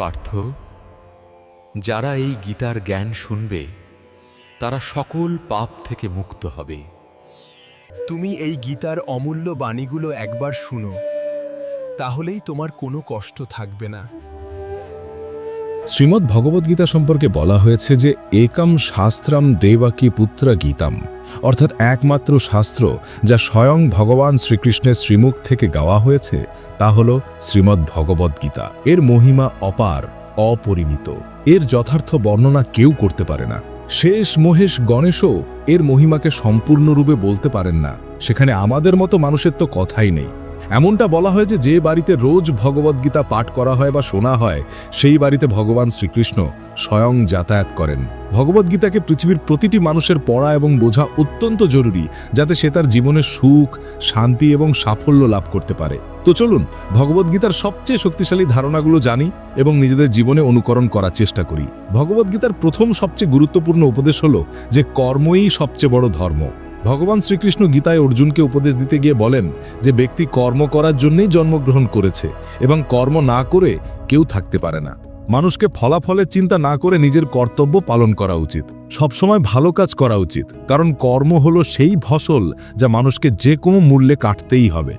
পার্থ, যারা এই গীতার জ্ঞান শুনবে, তারা সকল পাপ থেকে মুক্ত হবে। তুমি এই গীতার অমূল্য বাণীগুলো একবার শুনো, তাহলেই তোমার কোনো কষ্ট থাকবে না। শ্রীমদ্ ভগবদ্গীতা সম্পর্কে বলা হয়েছে যে একম শাস্ত্রম দেবাকি পুত্র গীতাম। অর্থাৎ একমাত্র শাস্ত্র যা স্বয়ং ভগবান শ্রীকৃষ্ণের শ্রীমুখ থেকে গাওয়া হয়েছে, তা হল শ্রীমদ্ ভগবদ্গীতা এর মহিমা অপার, অপরিমিত। এর যথার্থ বর্ণনা কেউ করতে পারে না। শেষ মহেশ গণেশও এর মহিমাকে সম্পূর্ণরূপে বলতে পারেন না। সেখানে আমাদের মতো মানুষের তো কথাই নেই। এমনটা বলা হয় যে যে বাড়িতে রোজ ভগবদ্গীতা পাঠ করা হয় বা শোনা হয়, সেই বাড়িতে ভগবান শ্রীকৃষ্ণ স্বয়ং যাতায়াত করেন। ভগবদ্গীতাকে পৃথিবীর প্রতিটি মানুষের পড়া এবং বোঝা অত্যন্ত জরুরি, যাতে সে তার জীবনে সুখ, শান্তি এবং সাফল্য লাভ করতে পারে। তো চলুন ভগবদ্গীতার সবচেয়ে শক্তিশালী ধারণাগুলো জানি এবং নিজেদের জীবনে অনুকরণ করার চেষ্টা করি। ভগবদ্গীতার প্রথম সবচেয়ে গুরুত্বপূর্ণ উপদেশ হল যে কর্মই সবচেয়ে বড় ধর্ম। ভগবান শ্রীকৃষ্ণ গীতায় অর্জুনকে উপদেশ দিতে গিয়ে বলেন যে ব্যক্তি কর্ম করার জন্যই জন্মগ্রহণ করেছে এবং কর্ম না করে কেউ থাকতে পারে না। মানুষকে ফলাফলের চিন্তা না করে নিজের কর্তব্য পালন করা উচিত। সবসময় ভালো কাজ করা উচিত, কারণ কর্ম হলো সেই ফসল যা মানুষকে যে কোনো মূল্যে কাটতেই হবে।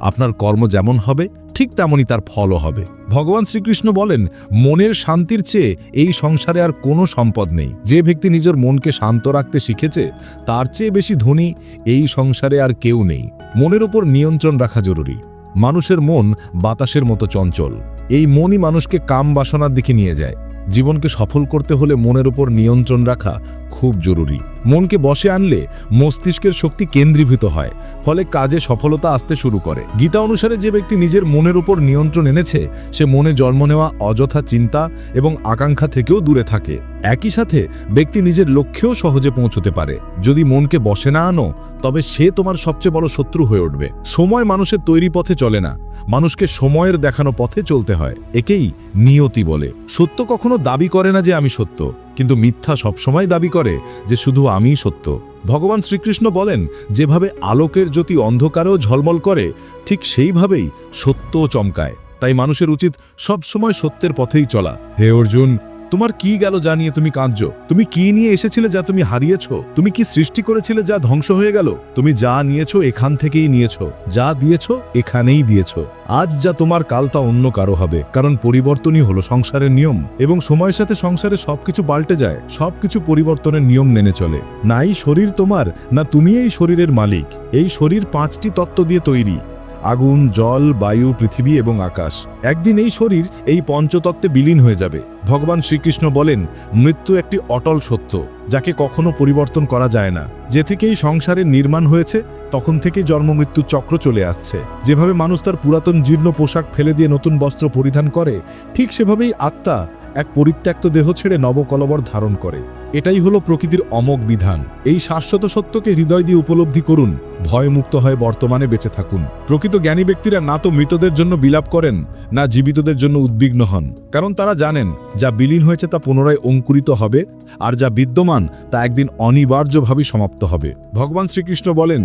আপনার কর্ম যেমন হবে ঠিক তেমনই তার ফলও হবে। ভগবান শ্রীকৃষ্ণ বলেন, মনের শান্তির চেয়ে এই সংসারে আর কোনো সম্পদ নেই। যে ব্যক্তি নিজের মনকে শান্ত রাখতে শিখেছে, তার চেয়ে বেশি ধনী এই সংসারে আর কেউ নেই। মনের ওপর নিয়ন্ত্রণ রাখা জরুরি। মানুষের মন বাতাসের মতো চঞ্চল। এই মনই মানুষকে কাম বাসনার দিকে নিয়ে যায়। জীবনকে সফল করতে হলে মনের উপর নিয়ন্ত্রণ রাখা খুব জরুরি। মনকে বসে আনলে মস্তিষ্কের শক্তি কেন্দ্রীভূত হয়, ফলে কাজে সফলতা আসতে শুরু করে। গীতা অনুসারে যে ব্যক্তি নিজের মনের উপর নিয়ন্ত্রণ এনেছে, সে মনে জন্ম নেওয়া অযথা চিন্তা এবং আকাঙ্ক্ষা থেকেও দূরে থাকে। একই সাথে ব্যক্তি নিজের লক্ষ্যেও সহজে পৌঁছতে পারে। যদি মনকে বসে না আনো, তবে সে তোমার সবচেয়ে বড় শত্রু হয়ে উঠবে। সময় মানুষের তৈরি পথে চলে না, মানুষকে সময়ের দেখানো পথে চলতে হয়। একেই নিয়তি বলে। সত্য কখনো দাবি করে না যে আমি সত্য। কিন্তু মিথ্যা সবসময় দাবি করে যে শুধু আমিই সত্য। ভগবান শ্রীকৃষ্ণ বলেন, যেভাবে আলোকের জ্যোতি অন্ধকারেও ঝলমল করে, ঠিক সেইভাবেই সত্য চমকায়। তাই মানুষের উচিত সবসময় সত্যের পথেই চলা। হে অর্জুন তোমার কি গেল যা নিয়ে তুমি কাঁদছ? তুমি কি নিয়ে এসেছিলে যা তুমি হারিয়েছ? তুমি কি সৃষ্টি করেছিলে যা ধ্বংস হয়ে গেল? তুমি যা নিয়েছো এখান থেকেই নিয়েছো। যা দিয়েছ এখানেই দিয়েছ। আজ যা তোমার কাল তা অন্য কারও হবে, কারণ পরিবর্তনই হলো সংসারের নিয়ম। এবং সময়ের সাথে সংসারে সবকিছু পাল্টে যায়, সবকিছু পরিবর্তনের নিয়ম মেনে চলে। নাই শরীর তোমার, না তুমি এই শরীরের মালিক। এই শরীর পাঁচটি তত্ত্ব দিয়ে তৈরি। আগুন, জল, বায়ু, পৃথিবী এবং আকাশ। একদিন এই শরীর এই পঞ্চতত্ত্বে বিলীন হয়ে যাবে। ভগবান শ্রীকৃষ্ণ বলেন, মৃত্যু একটি অটল সত্য, যাকে কখনো পরিবর্তন করা যায় না। যে থেকেই সংসারের নির্মাণ হয়েছে, তখন থেকে জন্মমৃত্যু চক্র চলে আসছে। যেভাবে মানুষ তার পুরাতন জীর্ণ পোশাক ফেলে দিয়ে নতুন বস্ত্র পরিধান করে, ঠিক সেভাবেই আত্মা এক পরিত্যক্ত দেহ ছেড়ে নবকলবর ধারণ করে। এটাই হলো প্রকৃতির অমোঘ বিধান। এই শাশ্বত সত্যকে হৃদয় দিয়ে উপলব্ধি করুন ভয়মুক্ত হয়ে বর্তমানে বেঁচে থাকুন। প্রকৃত জ্ঞানী ব্যক্তিরা না তো মৃতদের জন্য বিলাপ করেন, না জীবিতদের জন্য উদ্বিগ্ন হন। কারণ তারা জানেন, যা বিলীন হয়েছে তা পুনরায় অঙ্কুরিত হবে, আর যা বিদ্যমান, তা একদিন অনিবার্যভাবে সমাপ্ত হবে। ভগবান শ্রীকৃষ্ণ বলেন,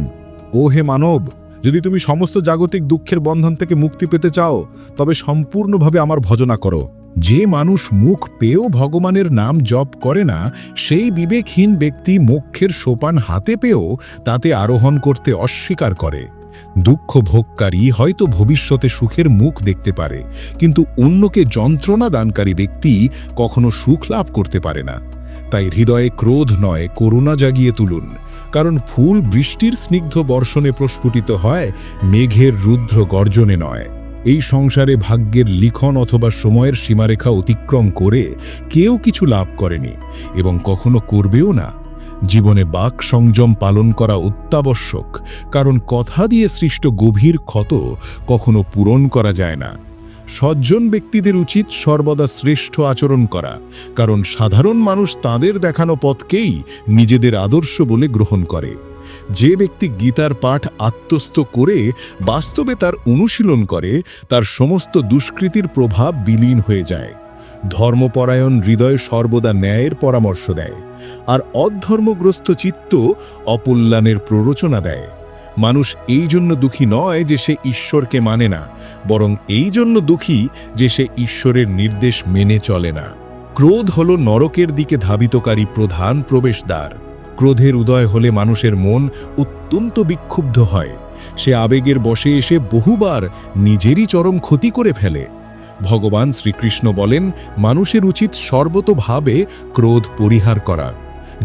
ও হে মানব, যদি তুমি সমস্ত জাগতিক দুঃখের বন্ধন থেকে মুক্তি পেতে চাও, তবে সম্পূর্ণভাবে আমার ভজনা করো। যে মানুষ মুখ পেয়েও ভগবানের নাম জপ করে না, সেই বিবেকহীন ব্যক্তি মোক্ষের সোপান হাতে পেয়েও তাতে আরোহণ করতে অস্বীকার করে। দুঃখ ভোগকারী হয়তো ভবিষ্যতে সুখের মুখ দেখতে পারে, কিন্তু অন্যকে যন্ত্রণা দানকারী ব্যক্তি কখনো সুখ লাভ করতে পারে না। তাই হৃদয়ে ক্রোধ নয়, করুণা জাগিয়ে তুলুন। কারণ ফুল বৃষ্টির স্নিগ্ধ বর্ষণে প্রস্ফুটিত হয়, মেঘের রুদ্র গর্জনে নয়। এই সংসারে ভাগ্যের লিখন অথবা সময়ের সীমারেখা অতিক্রম করে কেউ কিছু লাভ করেনি এবং কখনো করবেও না। জীবনে বাক সংযম পালন করা অত্যাবশ্যক, কারণ কথা দিয়ে সৃষ্ট গভীর ক্ষত কখনো পূরণ করা যায় না। সজ্জন ব্যক্তিদের উচিত সর্বদা শ্রেষ্ঠ আচরণ করা, কারণ সাধারণ মানুষ তাদের দেখানো পথকেই নিজেদের আদর্শ বলে গ্রহণ করে। যে ব্যক্তি গীতার পাঠ আত্মস্থ করে বাস্তবে তার অনুশীলন করে, তার সমস্ত দুষ্কৃতির প্রভাব বিলীন হয়ে যায়। ধর্মপরায়ণ হৃদয় সর্বদা ন্যায়ের পরামর্শ দেয়, আর অধর্মগ্রস্ত চিত্ত অপল্যাণের প্ররোচনা দেয়। মানুষ এই জন্য দুঃখী নয় যে সে ঈশ্বরকে মানে না, বরং এই জন্য দুঃখী যে সে ঈশ্বরের নির্দেশ মেনে চলে না। ক্রোধ হল নরকের দিকে ধাবিতকারী প্রধান প্রবেশদ্বার। ক্রোধের উদয় হলে মানুষের মন অত্যন্ত বিক্ষুব্ধ হয়। সে আবেগের বশে এসে বহুবার নিজেরই চরম ক্ষতি করে ফেলে। ভগবান শ্রীকৃষ্ণ বলেন, মানুষের উচিত সর্বতভাবে ক্রোধ পরিহার করা।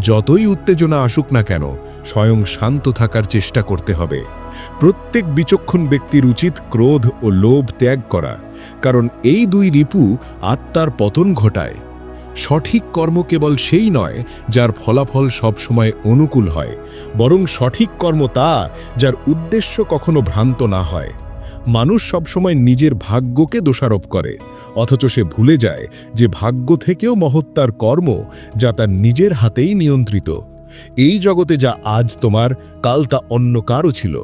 যতই উত্তেজনা আসুক না কেন, স্বয়ং শান্ত থাকার চেষ্টা করতে হবে। প্রত্যেক বিচক্ষণ ব্যক্তির উচিত ক্রোধ ও লোভ ত্যাগ করা। কারণ এই দুই রিপু আত্মার পতন ঘটায়। সঠিক কর্ম কেবল সেই নয় যার ফলাফল সবসময় অনুকূল হয়, বরং সঠিক কর্ম তা যার উদ্দেশ্য কখনো ভ্রান্ত না হয়। মানুষ সবসময় নিজের ভাগ্যকে দোষারোপ করে, অথচ সে ভুলে যায় যে ভাগ্য থেকেও মহত্তার কর্ম যা তার নিজের হাতেই নিয়ন্ত্রিত। এই জগতে যা আজ তোমার, কাল তা অন্য কারও ছিল,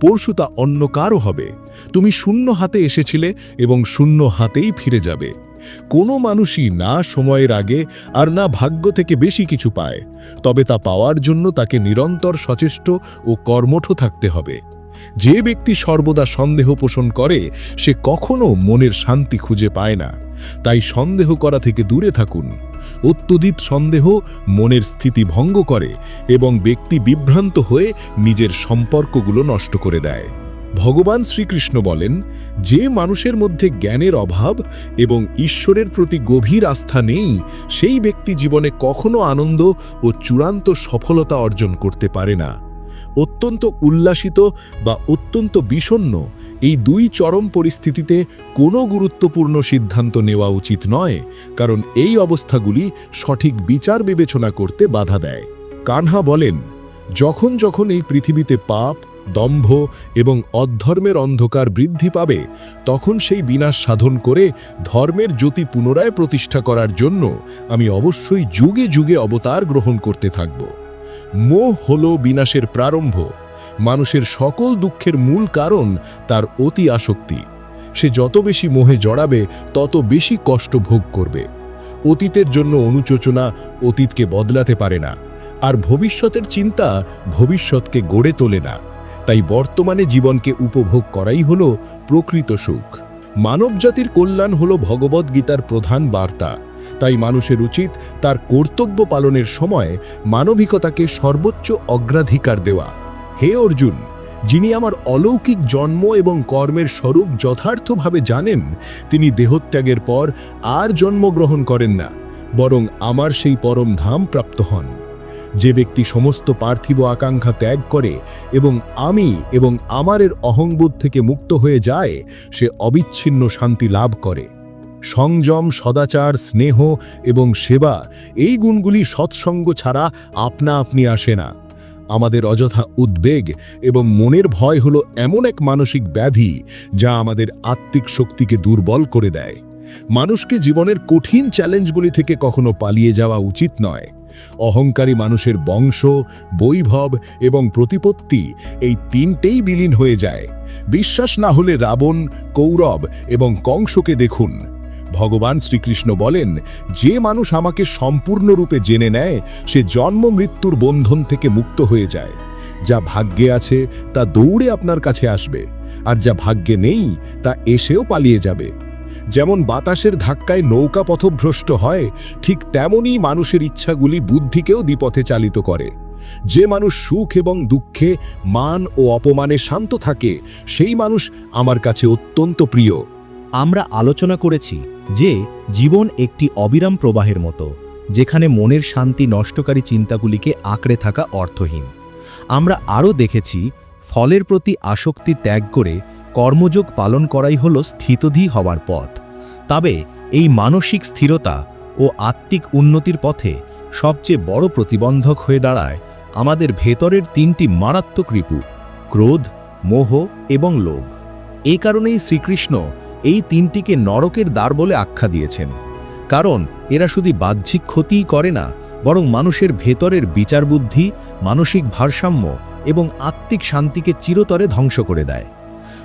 পরশু তা অন্য কারও হবে। তুমি শূন্য হাতে এসেছিলে এবং শূন্য হাতেই ফিরে যাবে। কোনো মানুষই না সময়ের আগে আর না ভাগ্য থেকে বেশি কিছু পায়, তবে তা পাওয়ার জন্য তাকে নিরন্তর সচেষ্ট ও কর্মঠ থাকতে হবে। যে ব্যক্তি সর্বদা সন্দেহ পোষণ করে, সে কখনো মনের শান্তি খুঁজে পায় না। তাই সন্দেহ করা থেকে দূরে থাকুন। অত্যধিক সন্দেহ মনের স্থিতি ভঙ্গ করে এবং ব্যক্তি বিভ্রান্ত হয়ে নিজের সম্পর্কগুলো নষ্ট করে দেয়। ভগবান শ্রীকৃষ্ণ বলেন, যে মানুষের মধ্যে জ্ঞানের অভাব এবং ঈশ্বরের প্রতি গভীর আস্থা নেই, সেই ব্যক্তি জীবনে কখনো আনন্দ ও চূড়ান্ত সফলতা অর্জন করতে পারে না। অত্যন্ত উল্লাসিত বা অত্যন্ত বিষণ্ণ এই দুই চরম পরিস্থিতিতে কোনো গুরুত্বপূর্ণ সিদ্ধান্ত নেওয়া উচিত নয়, কারণ এই অবস্থাগুলি সঠিক বিচার বিবেচনা করতে বাধা দেয়। কানহা বলেন, যখন যখন এই পৃথিবীতে পাপ দম্ভ এবং অধর্মের অন্ধকার বৃদ্ধি পাবে, তখন সেই বিনাশ সাধন করে ধর্মের জ্যোতি পুনরায় প্রতিষ্ঠা করার জন্য আমি অবশ্যই যুগে যুগে অবতার গ্রহণ করতে থাকব। মোহ হল বিনাশের প্রারম্ভ, মানুষের সকল দুঃখের মূল কারণ তার অতি আসক্তি। সে যত বেশি মোহে জড়াবে, তত বেশি কষ্ট ভোগ করবে। অতীতের জন্য অনুচোচনা অতীতকে বদলাতে পারে না, আর ভবিষ্যতের চিন্তা ভবিষ্যৎকে গড়ে তোলে না। তাই বর্তমানে জীবনকে উপভোগ করাই হল প্রকৃত সুখ। মানবজাতির কল্যাণ হল ভগবদ্গীতার প্রধান বার্তা। তাই মানুষের উচিত তার কর্তব্য পালনের সময় মানবিকতাকে সর্বোচ্চ অগ্রাধিকার দেওয়া। হে অর্জুন, যিনি আমার অলৌকিক জন্ম এবং কর্মের স্বরূপ যথার্থভাবে জানেন, তিনি দেহত্যাগের পর আর জন্মগ্রহণ করেন না, বরং আমার সেই পরম ধাম প্রাপ্ত হন। যে ব্যক্তি সমস্ত পার্থিব আকাঙ্ক্ষা ত্যাগ করে এবং আমি এবং আমারের অহংবোধ থেকে মুক্ত হয়ে যায়, সে অবিচ্ছিন্ন শান্তি লাভ করে। সংযম, সদাচার, স্নেহ এবং সেবা, এই গুণগুলি সৎসঙ্গ ছাড়া আপনা আপনি আসে না। আমাদের অযথা উদ্বেগ এবং মনের ভয় হলো এমন এক মানসিক ব্যাধি যা আমাদের আত্মিক শক্তিকে দুর্বল করে দেয়। মানুষকে জীবনের কঠিন চ্যালেঞ্জগুলি থেকে কখনো পালিয়ে যাওয়া উচিত নয়। অহংকারী মানুষের বংশ, বৈভব এবং প্রতিপত্তি এই তিনটেই বিলীন হয়ে যায়। বিশ্বাস না হলে রাবণ, কৌরব এবং কংসকে দেখুন। ভগবান শ্রীকৃষ্ণ বলেন, যে মানুষ আমাকে সম্পূর্ণরূপে জেনে নেয়, সে জন্ম মৃত্যুর বন্ধন থেকে মুক্ত হয়ে যায়। যা ভাগ্যে আছে, তা দৌড়ে আপনার কাছে আসবে। আর যা ভাগ্যে নেই, তা এসেও পালিয়ে যাবে। যেমন বাতাসের ধাক্কায় নৌকা পথভ্রষ্ট হয়, ঠিক তেমনই মানুষের ইচ্ছাগুলি বুদ্ধিকেও বিপথে চালিত করে। যে মানুষ সুখ এবং দুঃখে, মান ও অপমানে শান্ত থাকে, সেই মানুষ আমার কাছে অত্যন্ত প্রিয়। আমরা আলোচনা করেছি যে জীবন একটি অবিরাম প্রবাহের মতো, যেখানে মনের শান্তি নষ্টকারী চিন্তাগুলিকে আঁকড়ে থাকা অর্থহীন। আমরা আরও দেখেছি, ফলের প্রতি আসক্তি ত্যাগ করে কর্মযোগ পালন করাই হল স্থিতধী হওয়ার পথ। তবে এই মানসিক স্থিরতা ও আত্মিক উন্নতির পথে সবচেয়ে বড় প্রতিবন্ধক হয়ে দাঁড়ায় আমাদের ভেতরের তিনটি মারাত্মক রিপু, ক্রোধ, মোহ এবং লোভ। এই কারণেই শ্রীকৃষ্ণ এই তিনটিকে নরকের দ্বার বলে আখ্যা দিয়েছেন। কারণ এরা শুধু বাহ্যিক ক্ষতিই করে না, বরং মানুষের ভেতরের বিচার বুদ্ধি মানসিক ভারসাম্য এবং আত্মিক শান্তিকে চিরতরে ধ্বংস করে দেয়।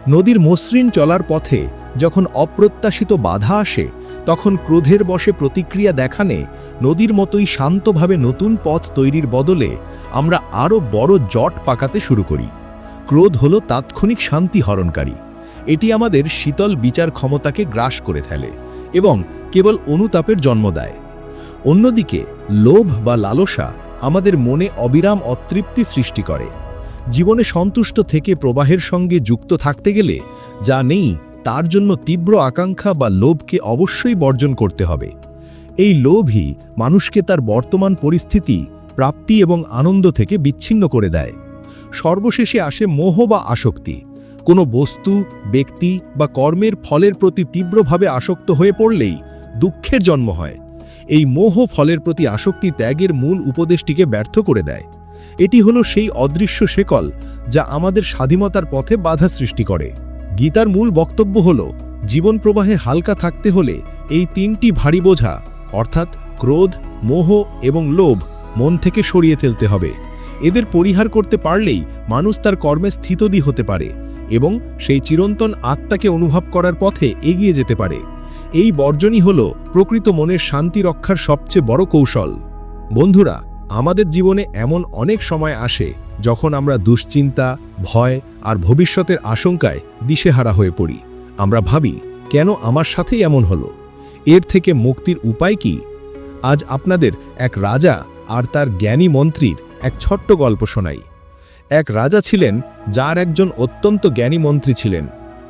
নদীর মসৃণ চলার পথে যখন অপ্রত্যাশিত বাধা আসে, তখন ক্রোধের বশে প্রতিক্রিয়া দেখানে নদীর মতোই শান্তভাবে নতুন পথ তৈরির বদলে আমরা আরও বড় জট পাকাতে শুরু করি। ক্রোধ হলো তাৎক্ষণিক শান্তি হরণকারী। এটি আমাদের শীতল বিচার ক্ষমতাকে গ্রাস করে ফেলে এবং কেবল অনুতাপের জন্ম দেয়। অন্যদিকে, লোভ বা লালসা আমাদের মনে অবিরাম অতৃপ্তি সৃষ্টি করে। জীবনে সন্তুষ্ট থেকে প্রবাহের সঙ্গে যুক্ত থাকতে গেলে যা নেই, তার জন্য তীব্র আকাঙ্ক্ষা বা লোভকে অবশ্যই বর্জন করতে হবে। এই লোভই মানুষকে তার বর্তমান পরিস্থিতি, প্রাপ্তি এবং আনন্দ থেকে বিচ্ছিন্ন করে দেয়। সর্বশেষে আসে মোহ বা আসক্তি। কোনো বস্তু, ব্যক্তি বা কর্মের ফলের প্রতি তীব্রভাবে আসক্ত হয়ে পড়লেই দুঃখের জন্ম হয়। এই মোহ ফলের প্রতি আসক্তি ত্যাগের মূল উপদেশটিকে ব্যর্থ করে দেয়। এটি হলো সেই অদৃশ্য শেকল যা আমাদের স্বাধীনতার পথে বাধা সৃষ্টি করে। গীতার মূল বক্তব্য হল, জীবন প্রবাহে হালকা থাকতে হলে এই তিনটি ভারী বোঝা, অর্থাৎ ক্রোধ, মোহ এবং লোভ, মন থেকে সরিয়ে ফেলতে হবে। এদের পরিহার করতে পারলেই মানুষ তার কর্মে স্থিতদি হতে পারে এবং সেই চিরন্তন আত্মাকে অনুভব করার পথে এগিয়ে যেতে পারে। এই বর্জনই হল প্রকৃত মনের শান্তি রক্ষার সবচেয়ে বড় কৌশল। বন্ধুরা আমাদের জীবনে এমন অনেক সময় আসে যখন আমরা দুশ্চিন্তা, ভয় আর ভবিষ্যতের আশঙ্কায় দিশেহারা হয়ে পড়ি। আমরা ভাবি, কেন আমার সাথেই এমন হলো? এর থেকে মুক্তির উপায় কি? আজ আপনাদের এক রাজা আর তার জ্ঞানী মন্ত্রীর এক ছোট্ট গল্প শোনাই। এক রাজা ছিলেন যার একজন অত্যন্ত জ্ঞানী মন্ত্রী ছিলেন।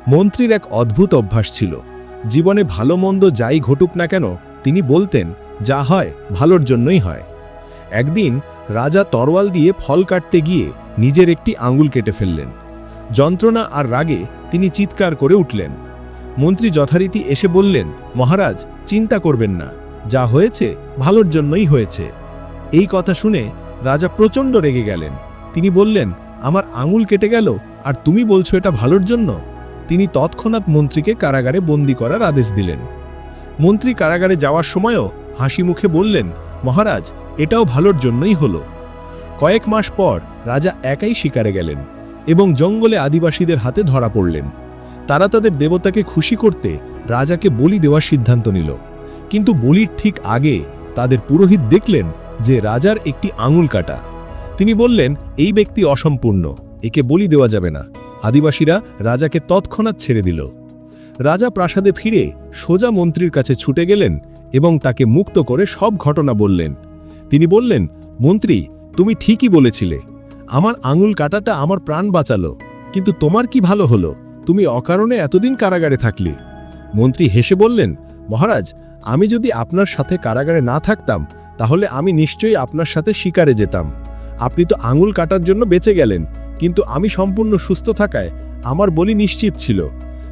মন্ত্রীর এক অদ্ভুত অভ্যাস ছিল। জীবনে ভালো মন্দ যাই ঘটুক না কেন, তিনি বলতেন, যা হয় ভালোর জন্যই হয়। একদিন রাজা তরোয়াল দিয়ে ফল কাটতে গিয়ে নিজের একটি আঙুল কেটে ফেললেন। যন্ত্রণা আর রাগে তিনি চিৎকার করে উঠলেন। মন্ত্রী যথারীতি এসে বললেন, মহারাজ, চিন্তা করবেন না, যা হয়েছে ভালোর জন্যই হয়েছে। এই কথা শুনে রাজা প্রচণ্ড রেগে গেলেন। তিনি বললেন, আমার আঙুল কেটে গেল, আর তুমি বলছো এটা ভালোর জন্য? তিনি তৎক্ষণাৎ মন্ত্রীকে কারাগারে বন্দি করার আদেশ দিলেন। মন্ত্রী কারাগারে যাওয়ার সময়ও হাসি মুখে বললেন, মহারাজ এটাও ভালোর জন্যই হলো। কয়েক মাস পর রাজা একাই শিকারে গেলেন এবং জঙ্গলে আদিবাসীদের হাতে ধরা পড়লেন। তারা তাদের দেবতাকে খুশি করতে রাজাকে বলি দেওয়ার সিদ্ধান্ত নিল। কিন্তু বলির ঠিক আগে তাদের পুরোহিত দেখলেন যে রাজার একটি আঙুল কাটা। তিনি বললেন, এই ব্যক্তি অসম্পূর্ণ, একে বলি দেওয়া যাবে না। আদিবাসীরা রাজাকে তৎক্ষণাৎ ছেড়ে দিল। রাজা প্রাসাদে ফিরে সোজা মন্ত্রীর কাছে ছুটে গেলেন এবং তাকে মুক্ত করে সব ঘটনা বললেন। তিনি বললেন, মন্ত্রী, তুমি ঠিকই বলেছিলে। আমার আঙুল কাটাটা আমার প্রাণ বাঁচালো, কিন্তু তোমার কি ভালো হলো? তুমি অকারণে এতদিন কারাগারে থাকলে। মন্ত্রী হেসে বললেন, মহারাজ, আমি যদি আপনার সাথে কারাগারে না থাকতাম, তাহলে আমি নিশ্চয়ই আপনার সাথে শিকারে যেতাম। আপনি তো আঙুল কাটার জন্য বেঁচে গেলেন, কিন্তু আমি সম্পূর্ণ সুস্থ থাকায় আমার বলি নিশ্চিত ছিল।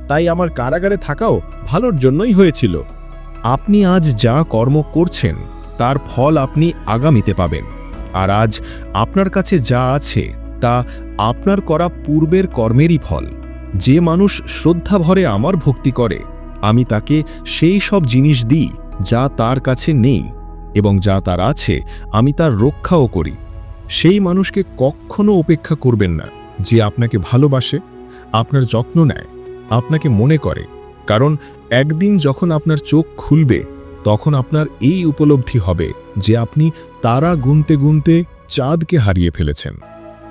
তাই আমার কারাগারে থাকাও ভালোর জন্যই হয়েছিল। আপনি আজ যা কর্ম করছেন তার ফল আপনি আগামীতে পাবেন। আর আজ আপনার কাছে যা আছে, তা আপনার করা পূর্বের কর্মেরই ফল। যে মানুষ শ্রদ্ধা ভরে আমার ভক্তি করে, আমি তাকে সেই সব জিনিস দিই যা তার কাছে নেই এবং যা তার আছে, আমি তার রক্ষাও করি। সেই মানুষকে কখনো উপেক্ষা করবেন না যে আপনাকে ভালোবাসে, আপনার যত্ন নেয়, আপনাকে মনে করে। কারণ একদিন যখন আপনার চোখ খুলবে তখন আপনার এই উপলব্ধি হবে যে আপনি তারা গুনতে গুনতে চাঁদকে হারিয়ে ফেলেছেন।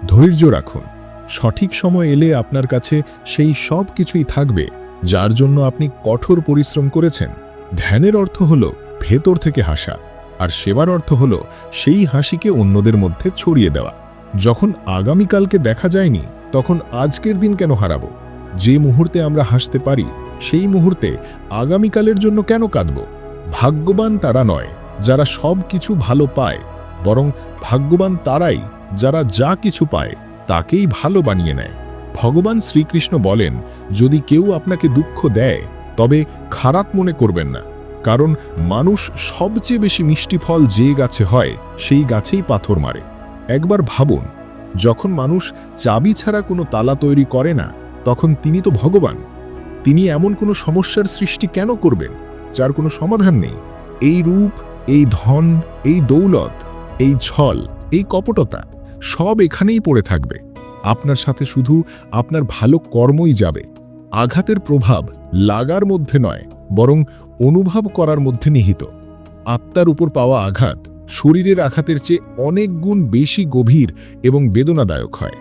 ধৈর্য রাখুন। সঠিক সময় এলে আপনার কাছে সেই সব কিছুই থাকবে, যার জন্য আপনি কঠোর পরিশ্রম করেছেন। ধ্যানের অর্থ হল ভেতর থেকে হাসা, আর সেবার অর্থ হল সেই হাসিকে অন্যদের মধ্যে ছড়িয়ে দেওয়া। যখন আগামীকালকে দেখা যায়নি, তখন আজকের দিন কেন হারাবো? যে মুহূর্তে আমরা হাসতে পারি, সেই মুহূর্তে আগামীকালের জন্য কেন কাঁদব? ভাগ্যবান তারা নয়, যারা সব কিছু ভালো পায়, বরং ভাগ্যবান তারাই যারা যা কিছু পায়, তাকেই ভালো বানিয়ে নেয়। ভগবান শ্রীকৃষ্ণ বলেন, যদি কেউ আপনাকে দুঃখ দেয়, তবে খারাপ মনে করবেন না, কারণ মানুষ সবচেয়ে বেশি মিষ্টি ফল যে গাছে হয়, সেই গাছেই পাথর মারে। একবার ভাবুন, যখন মানুষ চাবি ছাড়া কোনো তালা তৈরি করে না, তখন তিনি তো ভগবান। তিনি এমন কোনো সমস্যার সৃষ্টি কেন করবেন? যার কোনো সমাধান নেই। এই রূপ, এই ধন, এই দৌলত, এই ছল, এই কপটতা সব এখানেই পড়ে থাকবে। আপনার সাথে শুধু আপনার ভালো কর্মই যাবে। আঘাতের প্রভাব লাগার মধ্যে নয়, বরং অনুভব করার মধ্যে নিহিত। আত্মার উপর পাওয়া আঘাত শরীরের আঘাতের চেয়ে অনেক গুণ বেশি গভীর এবং বেদনাদায়ক হয়।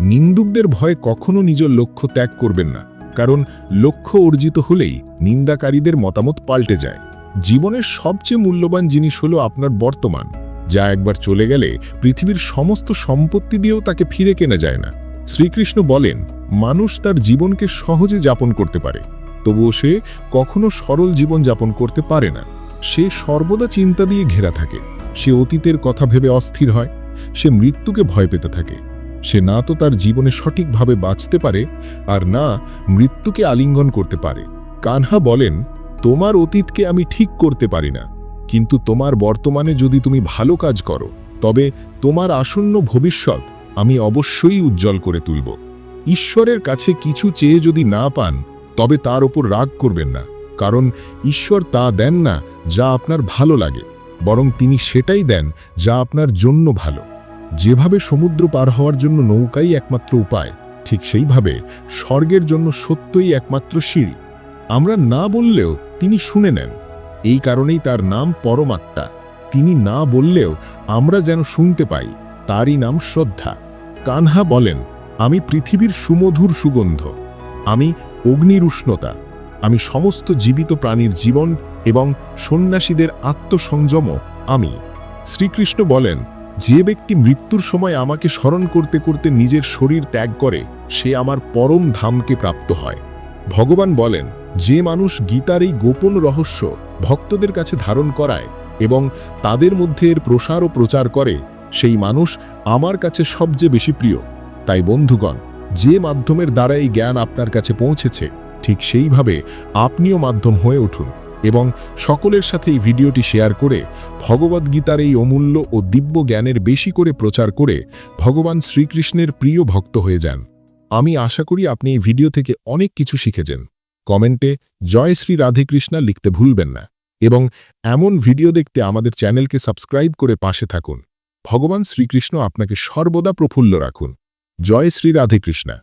নিন্দুকদের ভয়ে কখনো নিজের লক্ষ্য ত্যাগ করবেন না। কারণ লক্ষ্য অর্জিত হলেই নিন্দাকারীদের মতামত পাল্টে যায়। জীবনের সবচেয়ে মূল্যবান জিনিস হলো আপনার বর্তমান, যা একবার চলে গেলে পৃথিবীর সমস্ত সম্পত্তি দিয়েও তাকে ফিরে কেনা যায় না। শ্রীকৃষ্ণ বলেন, মানুষ তার জীবনকে সহজে যাপন করতে পারে, তবুও সে কখনো সরল জীবন যাপন করতে পারে না। সে সর্বদা চিন্তা দিয়ে ঘেরা থাকে, সে অতীতের কথা ভেবে অস্থির হয়, সে মৃত্যুকে ভয় পেতে থাকে। সে না তো তার জীবনে সঠিকভাবে বাঁচতে পারে আর না মৃত্যুকে আলিঙ্গন করতে পারে। কানহা বলেন, তোমার অতীতকে আমি ঠিক করতে পারি না, কিন্তু তোমার বর্তমানে যদি তুমি ভালো কাজ করো, তবে তোমার আসন্ন ভবিষ্যৎ আমি অবশ্যই উজ্জ্বল করে তুলব। ঈশ্বরের কাছে কিছু চেয়ে যদি না পান, তবে তার ওপর রাগ করবেন না, কারণ ঈশ্বর তা দেন না যা আপনার ভালো লাগে, বরং তিনি সেটাই দেন যা আপনার জন্য ভালো। যেভাবে সমুদ্র পার হওয়ার জন্য নৌকাই একমাত্র উপায়, ঠিক সেইভাবে স্বর্গের জন্য সত্যই একমাত্র সিঁড়ি। আমরা না বললেও তিনি শুনে নেন। এই কারণেই তার নাম পরমাত্মা। তিনি না বললেও আমরা যেন শুনতে পাই, তারই নাম শ্রদ্ধা। কানহা বলেন, আমি পৃথিবীর সুমধুর সুগন্ধ। আমি অগ্নির উষ্ণতা। আমি সমস্ত জীবিত প্রাণীর জীবন এবং সন্ন্যাসীদের আত্মসংযমও আমি। শ্রীকৃষ্ণ বলেন যে ব্যক্তি মৃত্যুর সময় আমাকে স্মরণ করতে করতে নিজের শরীর ত্যাগ করে, সে আমার পরম ধামকে প্রাপ্ত হয়। ভগবান বলেন, যে মানুষ গীতার এই গোপন রহস্য ভক্তদের কাছে ধারণ করায় এবং তাদের মধ্যে এর প্রসার ও প্রচার করে, সেই মানুষ আমার কাছে সবচেয়ে বেশি প্রিয়। তাই বন্ধুগণ, যে মাধ্যমের দ্বারা এই জ্ঞান আপনার কাছে পৌঁছেছে, ঠিক সেইভাবে আপনিও মাধ্যম হয়ে উঠুন। এবং সকলের সাথে এই ভিডিওটি শেয়ার করে ভগবদ্গীতার এই অমূল্য ও দিব্য জ্ঞানের বেশি করে প্রচার করে ভগবান শ্রীকৃষ্ণের প্রিয় ভক্ত হয়ে যান। আমি আশা করি আপনি এই ভিডিও থেকে অনেক কিছু শিখেছেন। কমেন্টে জয় শ্রী রাধেকৃষ্ণা লিখতে ভুলবেন না এবং এমন ভিডিও দেখতে আমাদের চ্যানেলকে সাবস্ক্রাইব করে পাশে থাকুন। ভগবান শ্রীকৃষ্ণ আপনাকে সর্বদা প্রফুল্ল রাখুন। জয় শ্রী রাধেকৃষ্ণা